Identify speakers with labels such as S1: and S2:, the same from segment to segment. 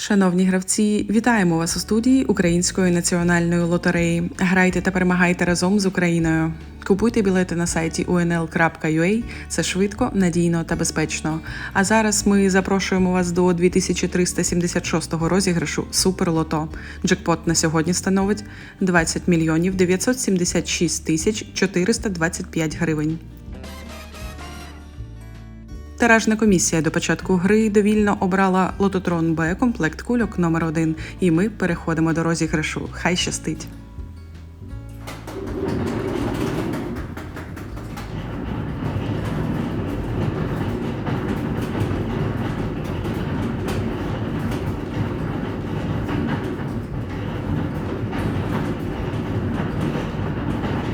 S1: Шановні гравці, вітаємо вас у студії Української національної лотереї. Грайте та перемагайте разом з Україною. Купуйте білети на сайті unl.ua. Це швидко, надійно та безпечно. А зараз ми запрошуємо вас до 2376-го розіграшу Суперлото. Джекпот на сьогодні становить 20 мільйонів 976 тисяч 425 гривень. Тиражна комісія до початку гри довільно обрала лототрон Б комплект кульок номер 1 і ми переходимо до розіграшу. Хай щастить.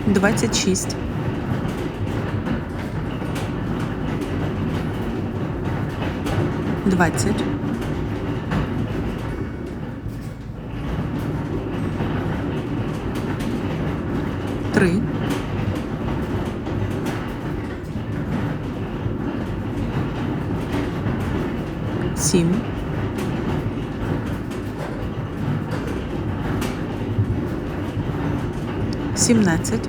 S1: Двадцять шість. Двадцять. Три. Сім. Сімнадцять.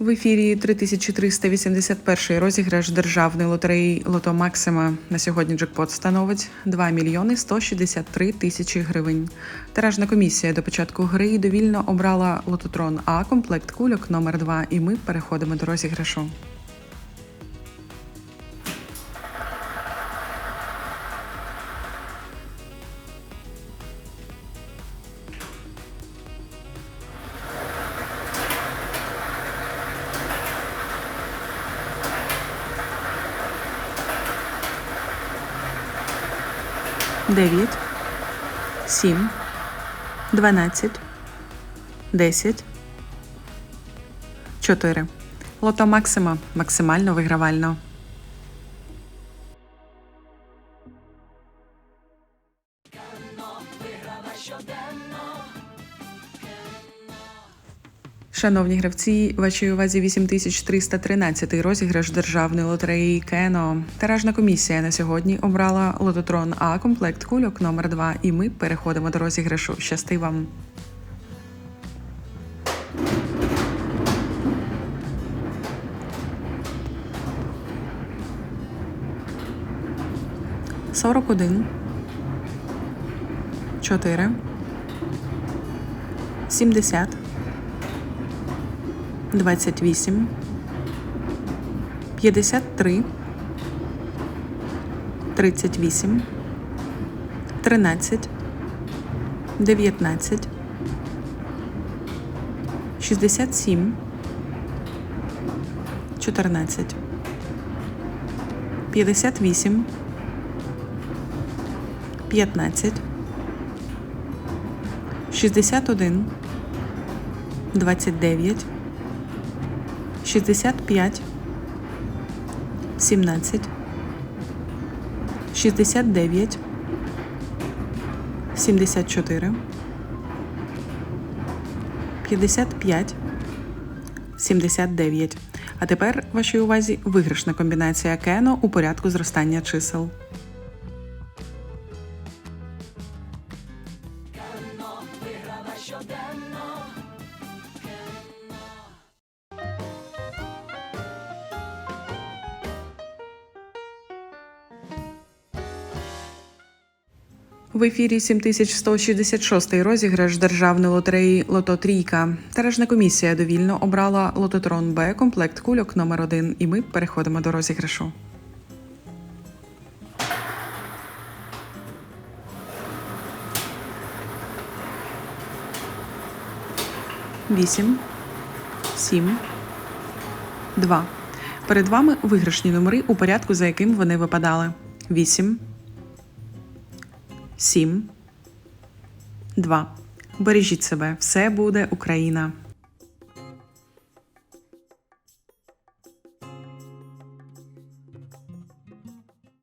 S1: В ефірі 3381 розіграш державної лотереї Лото Максима. На сьогодні джекпот становить 2 мільйони 163 тисячі гривень. Тиражна комісія до початку гри довільно обрала лототрон А комплект кульок номер 2 і ми переходимо до розіграшу. Дев'ять, сім, дванадцять, десять, чотири. Лото Максима максимально вигравально. Шановні гравці, вашій увазі 8313 розіграш державної лотереї Кено. Тиражна комісія на сьогодні обрала лототрон А комплект кульок номер 2 і ми переходимо до розіграшу. Щасти вам! Сорок один. Чотири. Сімдесят. 28, 53, 38, 13, 19, 67, 14, 58, 15, 61, 29, 65, 17, 69, 74, 55, 79. А тепер вашій увазі виграшна комбінація кено у порядку зростання чисел. В ефірі 7166 розіграш державної лотереї Лото Трійка. Тиражна комісія довільно обрала лототрон Б комплект кульок номер 1 і ми переходимо до розіграшу. Вісім, сім, два. Перед вами виграшні номери у порядку, за яким вони випадали. Вісім. 7, 2. Бережіть себе, все буде Україна.